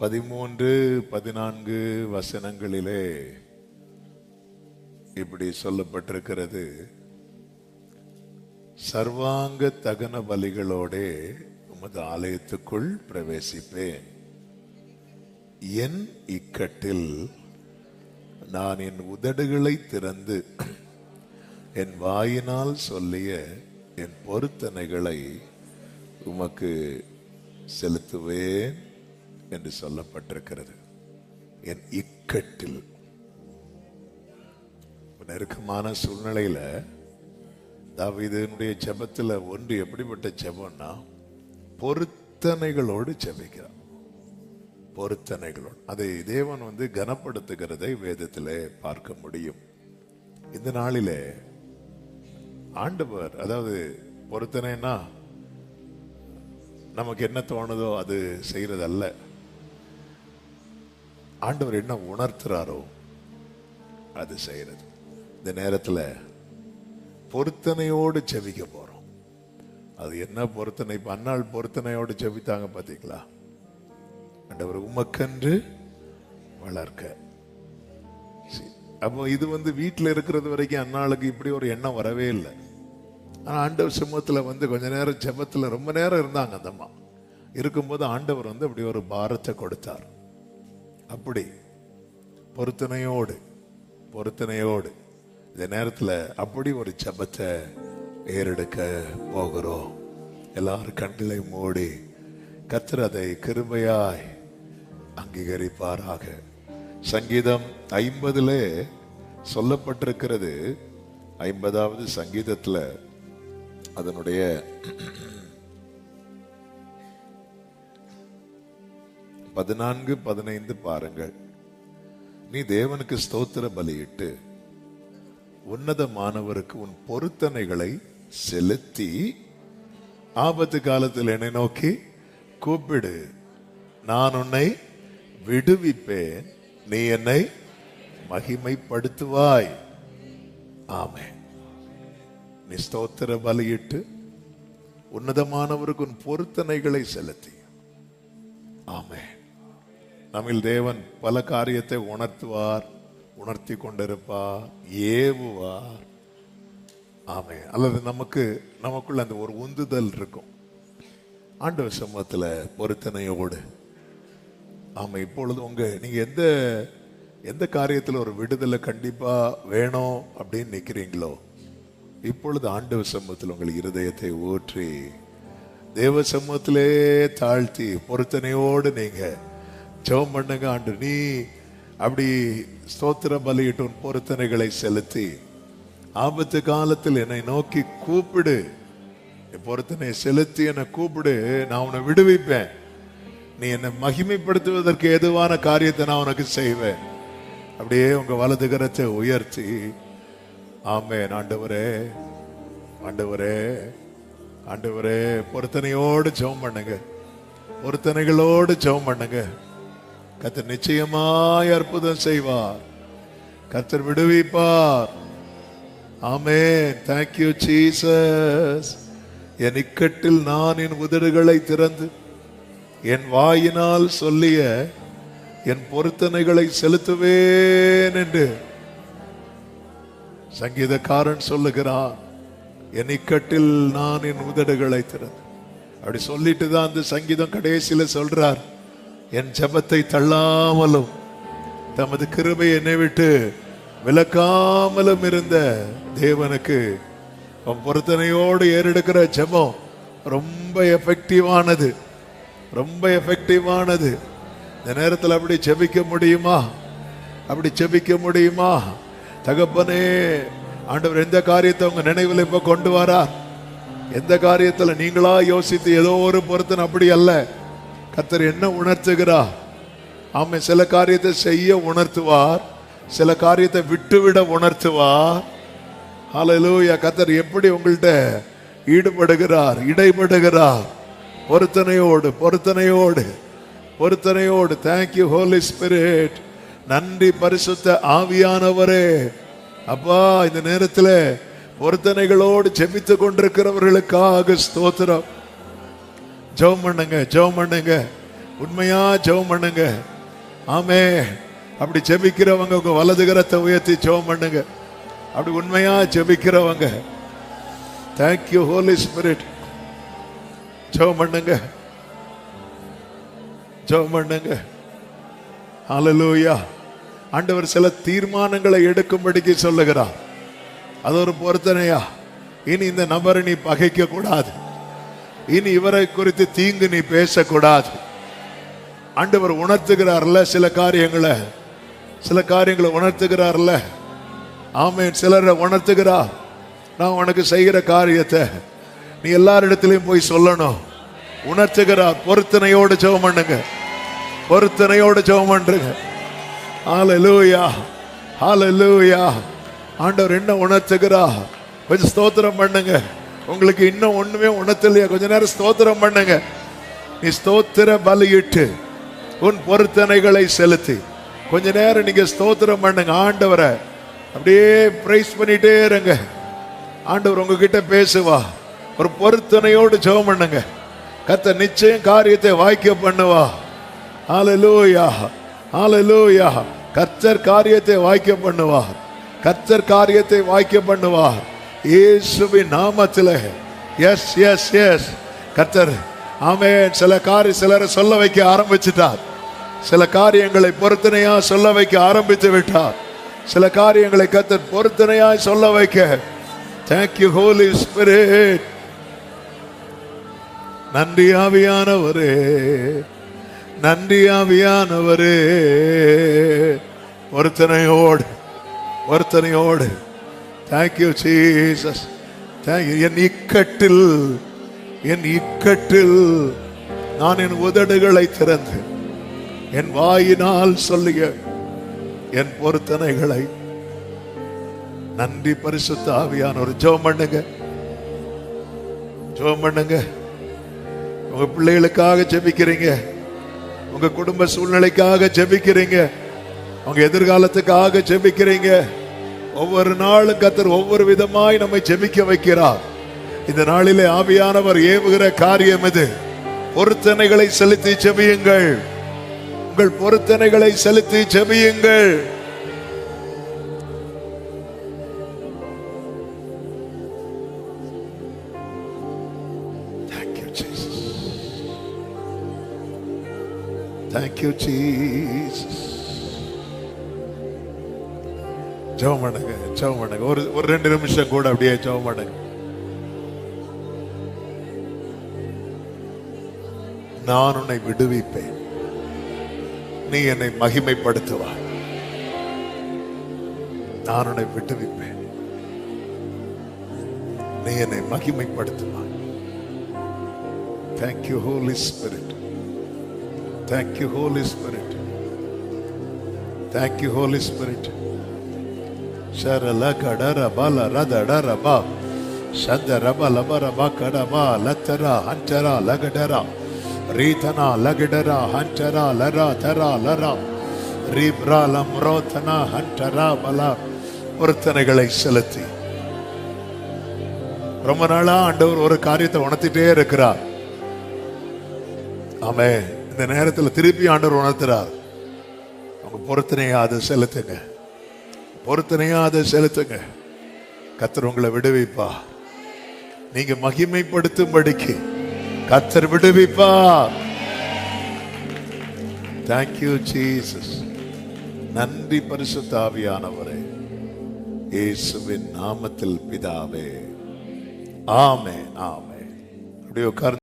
பதிமூன்று பதினான்கு வசனங்களிலே இப்படி சொல்லப்பட்டிருக்கிறது. சர்வாங்க தகன பலிகளோடே உமது ஆலயத்துக்குள் பிரவேசிப்பேன். என் இக்கட்டில் நான் என் உதடுகளை திறந்து என் வாயினால் சொல்லிய என் பொருத்தனைகளை உமக்கு செலுத்துவேன். என்று சொல்லப்பட்டிருக்கிறது. என் இக்கட்டில் நெருக்கமான சூழ்நிலையில தாவிதனுடைய ஜபத்தில் ஒன்று எப்படிப்பட்ட ஜபம்னா பொருத்தனைகளோடு ஜெபிக்கிறான் பொருத்தனைகளோடு. அதை தேவன் வந்து கனப்படுத்துகிறதை வேதத்திலே பார்க்க முடியும். இந்த நாளிலே ஆண்டவர் அதாவது பொருத்தனைன்னா நமக்கு என்ன தோணுதோ அது செய்யறதல்ல. ஆண்டவர் என்ன உணர்த்துறாரோ அது செய்யறது. இந்த நேரத்தில் பொருத்தனையோடு செவிக்க போறோம். அது என்ன பொருத்தனை? பன்னாள் பொருத்தனையோடு செவித்தாங்க பார்த்தீங்களா ஆண்டவர் உமக்கன்று வளர்க்க. சரி. அப்போ இது வந்து வீட்டில் இருக்கிறது வரைக்கும் அன்னாளுக்கு இப்படி ஒரு எண்ணம் வரவே இல்லை. ஆனால் ஆண்டவர் சிம்மத்தில் வந்து கொஞ்ச நேரம் ஜெபத்தில் ரொம்ப நேரம் இருந்தாங்க அந்த அம்மா. இருக்கும்போது ஆண்டவர் வந்து அப்படி ஒரு பாரத்தை கொடுத்தார். அப்படி. பொருத்தனையோடு பொருத்தனையோடு. இந்த நேரத்தில் அப்படி ஒரு ஜபத்தை ஏறெடுக்க போகிறோம். எல்லாரும் கண்களை மூடி கத்திரதை கிருமையாய் அங்கீகரிப்பாராக. சங்கீதம் ஐம்பதுலே சொல்லப்பட்டிருக்கிறது. ஐம்பதாவது சங்கீதத்தில் அதனுடைய பதினான்கு பதினைந்து பாருங்கள். நீ தேவனுக்கு ஸ்தோத்திர பலியிட்டு உன்னதமானவருக்கு உன் பொருத்தனைகளை செலுத்தி ஆபத்து காலத்தில் என்னை நோக்கி கூப்பிடு. நான் உன்னை விடுவிப்பேன். நீ என்னை மகிமைப்படுத்துவாய். ஆமே நீ ஸ்தோத்திர பலியிட்டு உன்னதமானவருக்கு உன் பொருத்தனைகளை செலுத்தி. ஆமே நம்மில் தேவன் பல காரியத்தை உணர்த்துவார் உணர்த்தி கொண்டிருப்பார் ஏவுவார். ஆமே அல்லது நமக்கு நமக்குள்ள அந்த ஒரு உந்துதல் இருக்கும். ஆண்டவர் சமூகத்துல பொருத்தனையோடு. ஆமாம் இப்பொழுது உங்க நீங்க எந்த எந்த காரியத்தில் ஒரு விடுதலை கண்டிப்பாக வேணும் அப்படின்னு நிக்கிறீங்களோ இப்பொழுது ஆண்டவர் சமூகத்தில் உங்கள் இருதயத்தை ஊற்றி தேவ சமூகத்திலே தாழ்த்தி பொருத்தனையோடு நீங்கள் ஜெபம் பண்ணுங்க ஆண்டு நீ அப்படி ஸ்தோத்திர பலியிட்டு உன் பொருத்தனைகளை செலுத்தி ஆபத்து காலத்தில் என்னை நோக்கி கூப்பிடு. பொருத்தனை செலுத்தி என்னை கூப்பிடு நான் உன்னை விடுவிப்பேன். நீ என்னை மகிமைப்படுத்துவதற்கு ஏதுவான காரியத்தை நான் உனக்கு செய்வேன். அப்படியே உங்க வலது கரத்தை உயர்த்தி ஆமே ஆண்டவரே ஆண்டவரே ஆண்டவரே பொருத்தனையோடு ஜெபம் பண்ணுங்க. பொருத்தனைகளோடு ஜெபம் பண்ணுங்க. கத்தர் நிச்சயமாய் அற்புதம் செய்வார். கத்தர் விடுவிப்பார். ஆமே தேங்க்யூ சீசஸ் என் இக்கட்டில் நான் என் உதடுகளை திறந்து என் வாயினால் சொல்லிய என் பொருத்தனைகளை செலுத்துவேன் என்று சங்கீதக்காரன் சொல்லுகிறான். என் இக்கட்டில் நான் என் உதடுகளை திறந்து. அப்படி சொல்லிட்டு தான் அந்த சங்கீதம் கடைசியில சொல்றார். என் ஜபத்தை தள்ளாமலும் தமது கிருபை என்னை விட்டு விளக்காமலும் இருந்த தேவனுக்கு பொருத்தனையோடு ஏறெடுக்கிற ஜபம் ரொம்ப எஃபெக்டிவானது ரொம்ப எஃபெக்டிவானது இந்த நேரத்தில் அப்படி செபிக்க முடியுமா? அப்படி செபிக்க முடியுமா? தகப்பனே ஆண்டவர் எந்த காரியத்தை உங்க நினைவில் இப்போ கொண்டு வரா எந்த காரியத்தில் நீங்களா யோசித்து ஏதோ ஒரு பொருத்தன் அப்படி அல்ல. கத்தர் என்ன உணர்த்துகிறா ஆமை சில காரியத்தை செய்ய உணர்த்துவார் சில காரியத்தை விட்டுவிட உணர்த்துவார். ஹலலூயா கத்தர் எப்படி உங்கள்கிட்ட ஈடுபடுகிறார் இடைபடுகிறார்? பொருத்தனையோடு பொருத்தனையோடு பொருத்தனையோடு. தேங்க்யூ ஹோலி ஸ்பிரிட் நன்றி பரிசுத்த ஆவியானவரே. அப்பா இந்த நேரத்தில் பொருத்தனைகளோடு செபித்து கொண்டிருக்கிறவர்களுக்காக ஸ்தோத்திரம். ஜெபம் பண்ணுங்க ஜெபம் பண்ணுங்க. உண்மையா ஜெபம் பண்ணுங்க. ஆமே. அப்படி ஜெபிக்கிறவங்க உங்க வலதுகரத்தை உயர்த்தி ஜெபம் பண்ணுங்க. அப்படி உண்மையா ஜெபிக்கிறவங்க. தேங்க்யூ ஹோலி ஸ்பிரிட் ஜெபம் பண்ணுங்க. ஜெபம் பண்ணுங்க. அலலூயா ஆண்டவர் சில தீர்மானங்களை எடுக்கும்படிக்கு சொல்லுகிறார். அது ஒரு பொருத்தனையா? இனி இந்த நபரை நீ பகைக்க கூடாது இனி இவரை குறித்து தீங்கு நீ பேசக்கூடாது. ஆண்டவர் உணர்த்துகிறார்ல சில காரியங்களை. சில காரியங்களை உணர்த்துகிறார்ல. ஆமேன். சிலரை உணர்த்துகிறார் நான் உனக்கு செய்கிற காரியத்தை நீ எல்லாரிடத்திலையும் போய் சொல்லணும். உணர்த்துகிறார் பொருத்தனையோடு ஜெபம் பண்ணுங்க. பொருத்தனையோடு ஜெபம் பண்ணுங்க. ஆள லூயா ஆண்டவர் என்ன உணர்த்துகிறா? கொஞ்சம் ஸ்தோத்திரம் பண்ணுங்க. உங்களுக்கு இன்னும் ஒண்ணுமே உணர்த்தலையா? கொஞ்ச நேரம் ஸ்தோத்திரம் பண்ணுங்க. நீ ஸ்தோத்திர பலியிட்டு உன் பொருத்தனைகளை செலுத்தி. கொஞ்ச நேரம் நீங்க ஸ்தோத்திரம் பண்ணுங்க. ஆண்டவரை அப்படியே பிரைஸ் பண்ணிட்டே இருங்க. ஆண்டவர் உங்ககிட்ட பேசுவா. ஒரு பொருத்தனையோடு ஜெபம் பண்ணுங்க. கத்த நிச்சயம் காரியத்தை வாய்க்க பண்ணுவா. ஆலலூயா ஆலலூயா கத்தர் காரியத்தை வாய்க்க பண்ணுவார் கத்தர் காரியத்தை வாய்க்க பண்ணுவார் இயேசுவின் நாமத்தில். எஸ் எஸ் எஸ் கர்த்தர் ஆமென். சில காரியம் சிலரை சொல்ல வைக்க ஆரம்பிச்சிட்டார். சில காரியங்களை பொருத்தனையா சொல்ல வைக்க ஆரம்பித்து விட்டார். சில காரியங்களை கர்த்தர் பொருத்தனையாய் சொல்ல வைக்க. தேங்க்யூ ஹோலி ஸ்பிரிட் நன்றி ஆவியானவரே. நன்றி ஆவியானவரே. ஒருத்தனையோடு ஒருத்தனையோடு thank you Jesus thank you என் இக்கட்டில் என் இக்கட்டில் நான் என் உதடுகளை திறந்து என் வாயினால் சொல்லிய என் பொருத்தனைகளை. நன்றி பரிசுத்த ஆவியான ஒரு ஜோம் பண்ணுங்க. ஜோம் பண்ணுங்க. உங்க பிள்ளைகளுக்காக ஜெபிக்கிறீங்க. உங்க குடும்ப சூழ்நிலைக்காக ஜெபிக்கிறீங்க. உங்க எதிர்காலத்துக்காக ஜெபிக்கிறீங்க. ஒவ்வொரு நாளும் கத்தர் ஒவ்வொரு விதமாய் நம்மை ஜெபிக்க வைக்கிறார். இந்த நாளிலே ஆவியானவர் ஏவுகிற காரியம் இது. பொருத்தனைகளை செலுத்தி செபியுங்கள் உங்கள் பொருத்தனைகளை செலுத்தி செபியுங்கள் Thank you, Jesus. ஜெபம் பண்ணுங்க ஜெபம் பண்ணுங்க. ஒரு ஒரு ரெண்டு நிமிஷம் கூட அப்படியே ஜெபம் பண்ணுங்க. நான் உன்னை விடுவிப்பேன். நீ என்னை மகிமைப்படுத்துவாய் நான் உன்னை விடுவிப்பேன். நீ என்னை மகிமைப்படுத்துவாய் Thank you, Holy Spirit. Thank you, Holy Spirit. Thank சரல கடர பல ரதட ரபா சந்த ரப லப ரப கடமா லத்தரா ஹஞ்சரா லகடரா ரீதனா லகடரா ஹஞ்சரா லரா தரா லரா ரீப்ரா லம்ரோதனா ஹஞ்சரா பலா பொருத்தனைகளை செலுத்தி ரொம்ப நாளா ஆண்டவர் ஒரு காரியத்தை உணர்த்திட்டே இருக்கிறார் ஆமே இந்த நேரத்தில் திருப்பி ஆண்டவர் உணர்த்துறார் அவங்க பொருத்தனையை அது செலுத்துங்க ஒருத்தனையா அதை செலுத்துங்க. கத்தர் உங்களை விடுவிப்பா. நீங்க மகிமைப்படுத்தும்படிக்கு கத்தர் விடுவிப்பா. தேங்க்யூ ஜீசஸ் நன்றி பரிசுத்த ஆவியானவரே. இயேசுவின் நாமத்தில் பிதாவே. ஆமே ஆமே அப்படியே உட்கார்ந்து